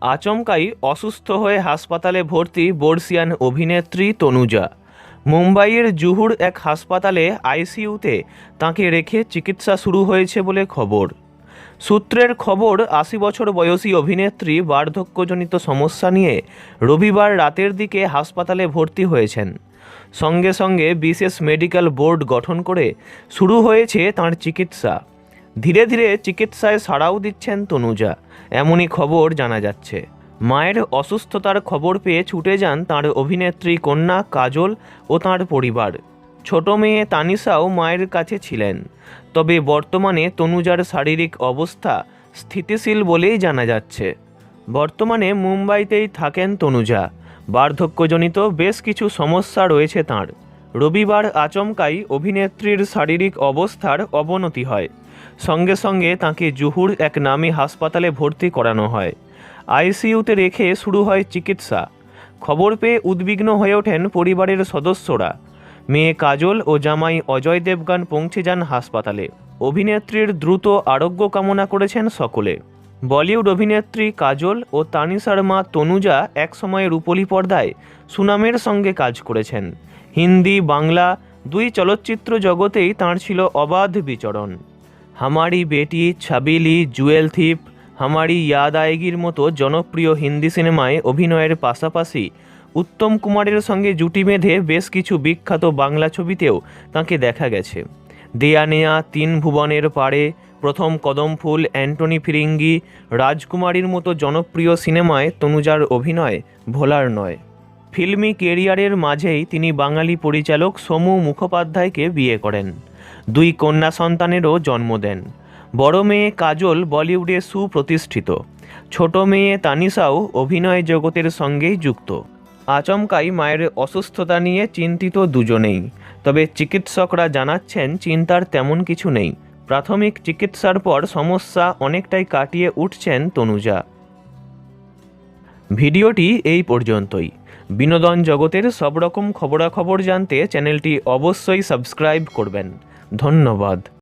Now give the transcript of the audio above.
আচমকাই অসুস্থ হয়ে হাসপাতালে ভর্তি বর্ষিয়ান অভিনেত্রী তনুজা। মুম্বাইয়ের জুহুর এক হাসপাতালে আইসিইউতে তাঁকে রেখে চিকিৎসা শুরু হয়েছে বলে খবর। সূত্রের খবর, আশি বছর বয়সী অভিনেত্রী বার্ধক্যজনিত সমস্যা নিয়ে রবিবার রাতের দিকে হাসপাতালে ভর্তি হয়েছেন। সঙ্গে সঙ্গে বিশেষ মেডিকেল বোর্ড গঠন করে শুরু হয়েছে তাঁর চিকিৎসা। ধীরে ধীরে চিকিৎসায় সাড়াও দিচ্ছেন তনুজা। এমনই খবর জানা যাচ্ছে। মায়ের অসুস্থতার খবর পেয়ে ছুটে যান তাঁর অভিনেত্রী কন্যা কাজল ও তাঁর পরিবার। ছোট মেয়ে তানিশাও মায়ের কাছে ছিলেন। তবে বর্তমানে তনুজার শারীরিক অবস্থা স্থিতিশীল বলেই জানা যাচ্ছে। বর্তমানে মুম্বাইতেই থাকেন তনুজা। বার্ধক্যজনিত বেশ কিছু সমস্যা রয়েছে তাঁর। রবিবার আচমকাই অভিনেত্রীর শারীরিক অবস্থার অবনতি হয়। সঙ্গে সঙ্গে তাকে জুহুর এক নামী হাসপাতালে ভর্তি করানো হয়। আইসিইউতে রেখে শুরু হয় চিকিৎসা। খবর পেয়ে উদ্বিগ্ন হয়ে ওঠেন পরিবারের সদস্যরা। মেয়ে কাজল ও জামাই অজয় দেবগান পৌঁছে যান হাসপাতালে। অভিনেত্রীর দ্রুত আরোগ্য কামনা করেছেন সকলে। বলিউড অভিনেত্রী কাজল ও তানিশার মা তনুজা একসময় রূপলী পর্দায় সুনামের সঙ্গে কাজ করেছেন। হিন্দি, বাংলা দুই চলচ্চিত্র জগতেই তাঁর ছিল অবাধ বিচরণ। হামারি বেটি, ছাবিলি, জুয়েল থিপ, হামারি ইয়াদ আয়েগির মতো জনপ্রিয় হিন্দি সিনেমায় অভিনয়ের পাশাপাশি উত্তম কুমারের সঙ্গে জুটি বেঁধে বেশ কিছু বিখ্যাত বাংলা ছবিতেও তাঁকে দেখা গেছে। দেয়া নেয়া তিন ভুবনের পাড়ে প্রথম কদম ফুল অ্যান্টনি ফিরিঙ্গি, রাজকুমারীর মতো জনপ্রিয় সিনেমায় তনুজার অভিনয়, ভোলার নয়। ফিল্মি কেরিয়ারের মাঝেই তিনি বাঙালি পরিচালক সমু মুখোপাধ্যায়কে বিয়ে করেন। দুই কন্যা সন্তানেরও জন্ম দেন। বড় মেয়ে কাজল বলিউডে সুপ্রতিষ্ঠিত। ছোট মেয়ে তানিশাও অভিনয় জগতের সঙ্গেই যুক্ত। আচমকাই মায়ের অসুস্থতা নিয়ে চিন্তিত দুজনেই। তবে চিকিৎসকরা জানাচ্ছেন, চিন্তার তেমন কিছু নেই। প্রাথমিক চিকিৎসার পর সমস্যা অনেকটাই কাটিয়ে উঠছেন তনুজা। ভিডিওটি এই পর্যন্তই। বিনোদন জগতের সব রকম খবরাখবর জানতে চ্যানেলটি অবশ্যই সাবস্ক্রাইব করবেন। ধন্যবাদ।